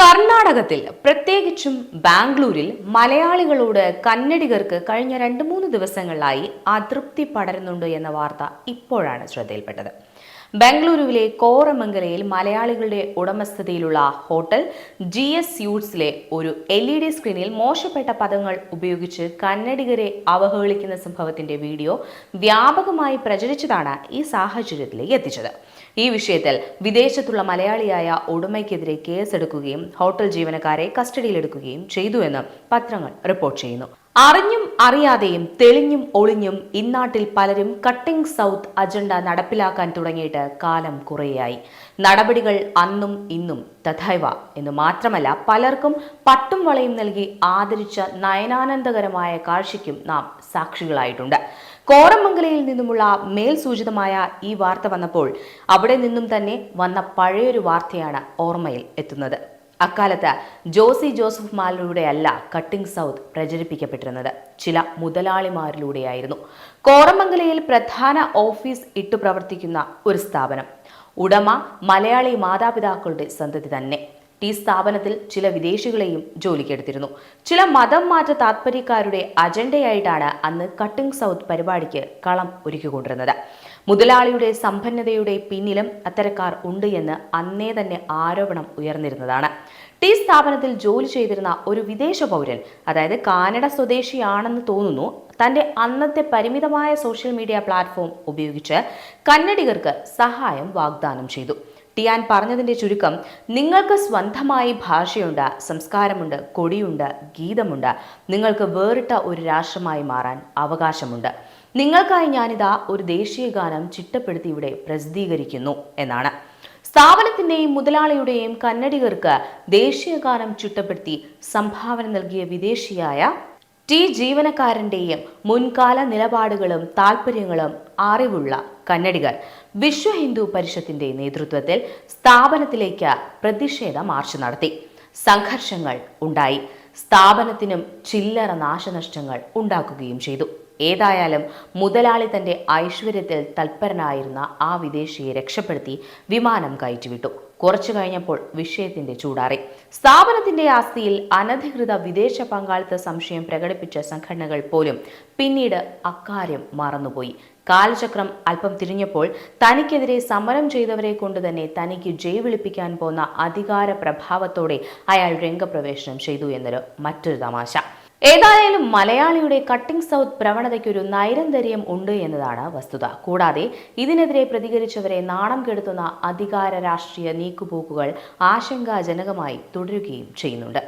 കർണാടകത്തിൽ പ്രത്യേകിച്ചും ബാംഗ്ലൂരിൽ മലയാളികളോട് കന്നഡികർക്ക് കഴിഞ്ഞ രണ്ട് മൂന്ന് ദിവസങ്ങളിലായി അതൃപ്തി പടരുന്നുണ്ട് എന്ന വാർത്ത ഇപ്പോഴാണ് ശ്രദ്ധയിൽപ്പെട്ടത്. ബംഗളൂരുവിലെ കോറമംഗലയിൽ മലയാളികളുടെ ഉടമസ്ഥതയിലുള്ള ഹോട്ടൽ ജി എസ് സ്യൂട്ട്സിലെ ഒരു എൽ ഇ ഡി സ്ക്രീനിൽ മോശപ്പെട്ട പദങ്ങൾ ഉപയോഗിച്ച് കന്നഡികരെ അവഹേളിക്കുന്ന സംഭവത്തിന്റെ വീഡിയോ വ്യാപകമായി പ്രചരിച്ചതാണ് ഈ സാഹചര്യത്തിലേക്ക് എത്തിച്ചത്. ഈ വിഷയത്തിൽ വിദേശത്തുള്ള മലയാളിയായ ഉടമയ്ക്കെതിരെ കേസെടുക്കുകയും ഹോട്ടൽ ജീവനക്കാരെ കസ്റ്റഡിയിലെടുക്കുകയും ചെയ്തുവെന്ന് പത്രങ്ങൾ റിപ്പോർട്ട് ചെയ്യുന്നു. അറിഞ്ഞും അറിയാതെയും തെളിഞ്ഞും ഒളിഞ്ഞും ഇന്നാട്ടിൽ പലരും കട്ടിംഗ് സൗത്ത് അജണ്ട നടപ്പിലാക്കാൻ തുടങ്ങിയിട്ട് കാലം കുറേയായി. നടപടികൾ അന്നും ഇന്നും തഥൈവ എന്ന് മാത്രമല്ല പലർക്കും പട്ടും വളയും നൽകി ആദരിച്ച നയനാനന്ദകരമായ കാഴ്ചയ്ക്കും നാം സാക്ഷികളായിട്ടുണ്ട്. കോറമംഗലയിൽ നിന്നുമുള്ള മേൽ സൂചിതമായ ഈ വാർത്ത വന്നപ്പോൾ അവിടെ നിന്നും തന്നെ വന്ന പഴയൊരു വാർത്തയാണ് ഓർമ്മയിൽ എത്തുന്നത്. അക്കാലത്ത് ജോസി ജോസഫ് മാലിലൂടെയല്ല കട്ടിംഗ് സൗത്ത് പ്രചരിപ്പിക്കപ്പെട്ടിരുന്നത്. ചില മുതലാളിമാരിലൂടെയായിരുന്നു. കോറമംഗലയിൽ പ്രധാന ഓഫീസ് ഇട്ടു പ്രവർത്തിക്കുന്ന ഒരു സ്ഥാപനം. ഉടമ മലയാളി മാതാപിതാക്കളുടെ സന്തതി തന്നെ. ഈ സ്ഥാപനത്തിൽ ചില വിദേശികളെയും ജോലിക്കെടുത്തിരുന്നു. ചില മതം മാറ്റ താത്പര്യക്കാരുടെ അജണ്ടയായിട്ടാണ് അന്ന് കട്ടിംഗ് സൗത്ത് പരിപാടിക്ക് കളം ഒരുക്കിക്കൊണ്ടിരുന്നത്. മുതലാളിയുടെ സമ്പന്നതയുടെ പിന്നിലും അത്തരക്കാർ ഉണ്ട് എന്ന് അന്നേ തന്നെ ആരോപണം ഉയർന്നിരുന്നതാണ്. ടി സ്ഥാപനത്തിൽ ജോലി ചെയ്തിരുന്ന ഒരു വിദേശ പൗരൻ അതായത് കാനഡ സ്വദേശിയാണെന്ന് തോന്നുന്നു തന്റെ അന്നത്തെ പരിമിതമായ സോഷ്യൽ മീഡിയ പ്ലാറ്റ്ഫോം ഉപയോഗിച്ച് കന്നഡികർക്ക് സഹായം വാഗ്ദാനം ചെയ്തു. ടിയാൻ പറഞ്ഞതിന്റെ ചുരുക്കം നിങ്ങൾക്ക് സ്വന്തമായി ഭാഷയുണ്ട് സംസ്കാരമുണ്ട് കൊടിയുണ്ട് ഗീതമുണ്ട്. നിങ്ങൾക്ക് വേറിട്ട ഒരു രാഷ്ട്രമായി മാറാൻ അവകാശമുണ്ട്. നിങ്ങൾക്കായി ഞാനിതാ ഒരു ദേശീയ ഗാനം ചിട്ടപ്പെടുത്തി ഇവിടെ പ്രസിദ്ധീകരിക്കുന്നു എന്നാണ്. സ്ഥാപനത്തിന്റെയും മുതലാളിയുടെയും കന്നഡികർക്ക് ദേശീയ ഗാനം ചിട്ടപ്പെടുത്തി സംഭാവന നൽകിയ വിദേശിയായ ടി ജീവനക്കാരന്റെയും മുൻകാല നിലപാടുകളും താല്പര്യങ്ങളും അറിവുള്ള കന്നഡികർ വിശ്വ ഹിന്ദു പരിഷത്തിന്റെ നേതൃത്വത്തിൽ സ്ഥാപനത്തിലേക്ക് പ്രതിഷേധ മാർച്ച് നടത്തി. സംഘർഷങ്ങൾ ഉണ്ടായി. സ്ഥാപനത്തിനും ചില്ലറ നാശനഷ്ടങ്ങൾ ഉണ്ടാക്കുകയും ചെയ്തു. ഏതായാലും മുതലാളി തന്റെ ഐശ്വര്യത്തിൽ തൽപരനായിരുന്ന ആ വിദേശിയെ രക്ഷപ്പെടുത്തി വിമാനം കയറ്റിവിട്ടു. കുറച്ചു കഴിഞ്ഞപ്പോൾ വിഷയത്തിന്റെ ചൂടാറി. സ്ഥാപനത്തിന്റെ ആസ്തിയിൽ അനധികൃത വിദേശ പങ്കാളിത്ത സംശയം പ്രകടിപ്പിച്ച സംഘടനകൾ പോലും പിന്നീട് അക്കാര്യം മറന്നുപോയി. കാലചക്രം അല്പം തിരിഞ്ഞപ്പോൾ തനിക്കെതിരെ സമരം ചെയ്തവരെ കൊണ്ട് തന്നെ തനിക്ക് ജയ് വിളിപ്പിക്കാൻ പോന്ന അധികാര പ്രഭാവത്തോടെ അയാൾ രംഗപ്രവേശനം ചെയ്തു എന്നൊരു മറ്റൊരു തമാശ. ഏതായാലും മലയാളിയുടെ കട്ടിംഗ് സൗത്ത് പ്രവണതയ്ക്കൊരു നൈരന്തര്യം ഉണ്ട് എന്നതാണ് വസ്തുത. കൂടാതെ ഇതിനെതിരെ പ്രതികരിച്ചവരെ നാണം കെടുത്തുന്ന അധികാര രാഷ്ട്രീയ നീക്കുപോക്കുകൾ ആശങ്കാജനകമായി തുടരുകയും ചെയ്യുന്നുണ്ട്.